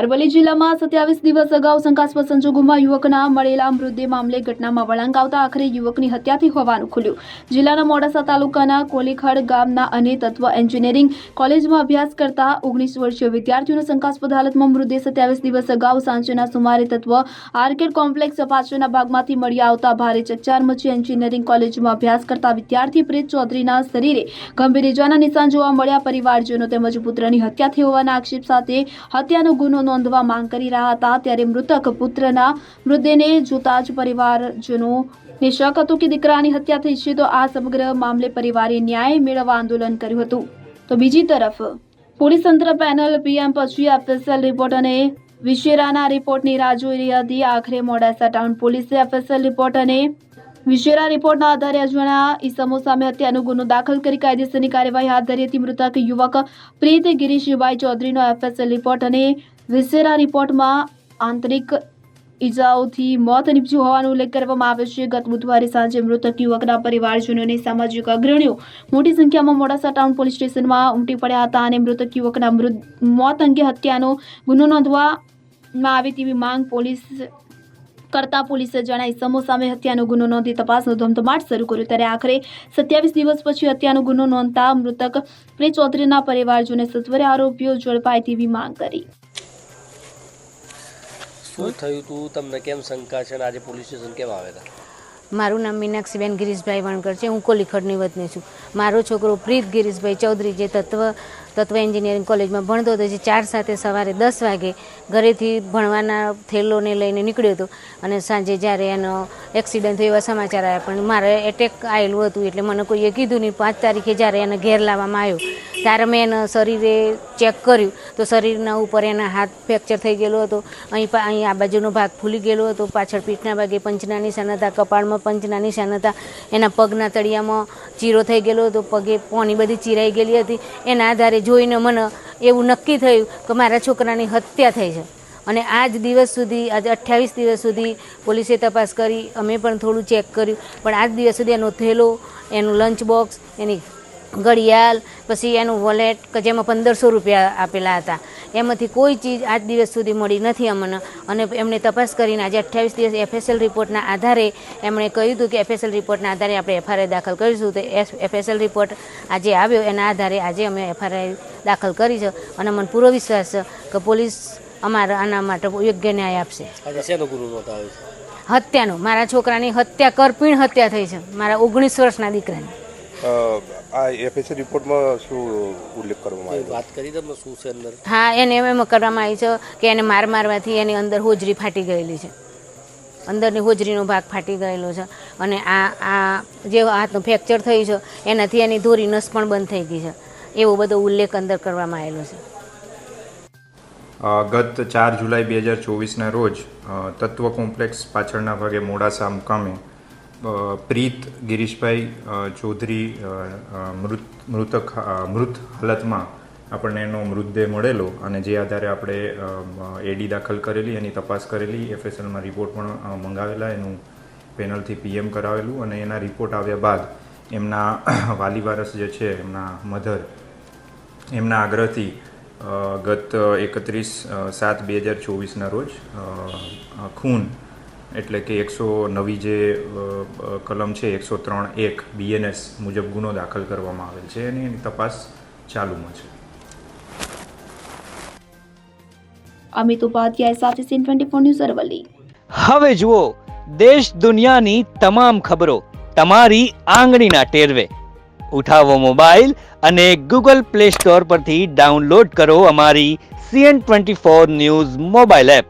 અરવલ્લી જિલ્લામાં સત્યાવીસ દિવસ અગાઉ શંકાસ્પદ સંજોગોમાં યુવકના મળેલા મૃતદેહ મામલે ઘટનામાં વળાંક આવતા આખરે યુવકની હત્યાથી હોવાનું ખુલ્યું. જિલ્લાના મોડાસા તાલુકાના કોલીખડ ગામના અને તત્વ એન્જિનિયરિંગ કોલેજમાં અભ્યાસ કરતા ઓગણીસ વર્ષીય વિદ્યાર્થીઓનો શંકાસ્પદ હાલતમાં મૃતદેહ સત્યાવીસ દિવસ અગાઉ સાંજના સુમારે તત્વ આર્કેડ કોમ્પ્લેક્સ પાછળના ભાગમાંથી મળી આવતા ભારે ચકચાર મચી એન્જિનિયરિંગ કોલેજમાં અભ્યાસ કરતા વિદ્યાર્થી પ્રેત ચૌધરીના શરીરે ગંભીર ઇજાના નિશાન જોવા મળ્યા. પરિવારજનો તેમજ પુત્રની હત્યા થઈ હોવાના આક્ષેપ સાથે હત્યાનો ગુનો નોંધવા માંગ કરી રહ્યા હતા ત્યારે મૃતક પુત્રના મૃતદેહને જોતા જ પરિવારજનો ને હતું કે દીકરાની હત્યા થઈ છે તો આ સમગ્ર મામલે પરિવારે ન્યાય મેળવવા આંદોલન કર્યું હતું. તો બીજી તરફ, પોલીસ તંત્ર પેનલ પીએમ પછી એફએસએલ રિપોર્ટ અને વિશેરાના રિપોર્ટની રાહ જોઈ રહી હતી. આખરે મોડાસા ટાઉન પોલીસે એફએસએલ રિપોર્ટ અને વિશેરા રિપોર્ટના આધારે અજવાણા ઈસમો સામે હત્યાનો ગુનો દાખલ કરી કાયદેસરની કાર્યવાહી હાથ ધરી હતી. મૃતક યુવક પ્રીત ગિરીશભાઈ ચૌધરીનો એફએસએલ રિપોર્ટ અને વિશેરા રિપોર્ટમાં આંતરિક ઈજાઓથી મોત નીપજ્યું હોવાનો ઉલ્લેખ કરવામાં આવ્યો છે. ગત બુધવારે સાંજે મૃતક યુવકના પરિવારજનો સામાજિક અગ્રણીઓ મોટી સંખ્યામાં મોડાસા ટાઉન પોલીસ સ્ટેશનમાં ઉમટી પડ્યા હતા અને મૃતક યુવકના મૃત, મોત અંગે હત્યાનો ગુનો નોંધવામાં આવે તેવી માંગ પોલીસ કરતા પોલીસે જણાઈ. સમો સામે હત્યાનો ગુનો નોંધી તપાસનો ધમધમાટ શરૂ કર્યો. ત્યારે આખરે સત્યાવીસ દિવસ પછી હત્યાનો ગુનો નોંધતા મૃતક પ્રે ચૌધરીના પરિવારજોને સત્વરે આરોપીઓ ઝડપાય તેવી માંગ કરી. શું થયું તું? તમને કેમ શંકા છે આજે પોલીસ સ્ટેશન કેમ આવ્યા હતા? મારું નામ મીનાક્ષીબેન ગિરીશભાઈ વણકર છે. હું કોલીખડની વતની છું. મારો છોકરો પ્રીત ગિરીશભાઈ ચૌધરી જે તત્વ તત્વ એન્જિનિયરિંગ કોલેજમાં ભણતો હતો, જે ચાર સાથે સવારે દસ વાગે ઘરેથી ભણવાના થેલોને લઈને નીકળ્યો હતો. અને સાંજે જ્યારે એનો એક્સિડન્ટ થયો એવા સમાચાર આવ્યા. પણ મારે એટેક આવેલું હતું એટલે મને કોઈએ કીધું નહીં. પાંચ તારીખે જ્યારે એને ઘેર લાવવામાં આવ્યો, ત્યારે મેં એના શરીરે ચેક કર્યું. તો શરીરના ઉપર એના હાથ ફ્રેક્ચર થઈ ગયેલો હતો. અહીં અહીં આ બાજુનો ભાગ ફૂલી ગયેલો હતો. પાછળ પીઠના ભાગે પંચના નિશાન હતા, કપાળમાં પંચના નિશાન હતા. એના પગના તળિયામાં ચીરો થઈ ગયેલો હતો. પગે પોની બધી ચીરાઈ ગયેલી હતી. એના આધારે જોઈને મને એવું નક્કી થયું કે મારા છોકરાની હત્યા થઈ છે. અને આજ દિવસ સુધી, આજે અઠ્યાવીસ દિવસ સુધી પોલીસે તપાસ કરી, અમે પણ થોડું ચેક કર્યું. પણ આજ દિવસ સુધી એનો થેલો, એનું લંચ બોક્સ એની ઘડિયાળ, પછી એનું વોલેટ કે જેમાં પંદરસો રૂપિયા આપેલા હતા. એમાંથી કોઈ ચીજ આજ દિવસ સુધી મળી નથી અમને. અને એમણે તપાસ કરીને આજે અઠ્યાવીસ દિવસ એફએસએલ રિપોર્ટના આધારે એમણે કહ્યું હતું કે એફએસએલ રિપોર્ટના આધારે આપણે એફઆરઆઈ દાખલ કરીશું. તો એફએસએલ રિપોર્ટ આજે આવ્યો. એના આધારે આજે અમે એફઆરઆઈ દાખલ કરી છે. અને મને પૂરો વિશ્વાસ છે કે પોલીસ અમારા આના માટે યોગ્ય ન્યાય આપશે. હત્યાનો. મારા છોકરાની હત્યા કરપીણ હત્યા થઈ છે. મારા ઓગણીસ વર્ષના દીકરાની. આ એફએસએલ રિપોર્ટમાં શું ઉલ્લેખ કરવામાં આવ્યો? વાત કરી તમે શું છે અંદર? હા એને એમ કરવામાં આવી છે કે એને માર મારવાથી એની અંદર હોજરી ફાટી ગયેલી છે. અંદરની હોજરીનો ભાગ ફાટી ગયેલો છે. અને આ આ જે હાથનું ફ્રેક્ચર થયું છે એનાથી એની ધોરી નસ પણ બંધ થઈ ગઈ છે. એવો બધો ઉલ્લેખ અંદર કરવામાં આવેલો છે. ગત ચાર જુલાઈ બે હજાર ચોવીસના રોજ તત્વ કોમ્પ્લેક્સ પાછળના ભાગે મોડાસા મુકામે પ્રીત ગિરીશભાઈ ચૌધરી મૃત મૃતક મૃત હાલતમાં આપણને એનો મૃતદેહ મળેલો અને જે આધારે આપણે એડી દાખલ કરેલી, એની તપાસ કરેલી, એફએસએલમાં રિપોર્ટ પણ મંગાવેલા, એનું પેનલથી પીએમ કરાવેલું અને એના રિપોર્ટ આવ્યા બાદ એમના વાલી વારસ જે છે, એમના મધર, એમના આગ્રહથી ગત એકત્રીસ સાત બે હજાર ચોવીસના રોજ ખૂન એટલે કે એકસો નવી જે કલમ છે એકસો ત્રણ એક બીએનએસ મુજબ ગુનો દાખલ કરવામાં આવેલ છે અને એની તપાસ ચાલુમાં છે. અમિત ઉપાધ્યાય સાથે CN twenty four news Aravalli. હવે જુઓ દેશ દુનિયાની તમામ ખબરો તમારી આંગળીના ટેરવે. ઉઠાવો મોબાઈલ અને ગૂગલ પ્લે સ્ટોર પરથી ડાઉનલોડ કરો અમારી CN twenty four news mobile app.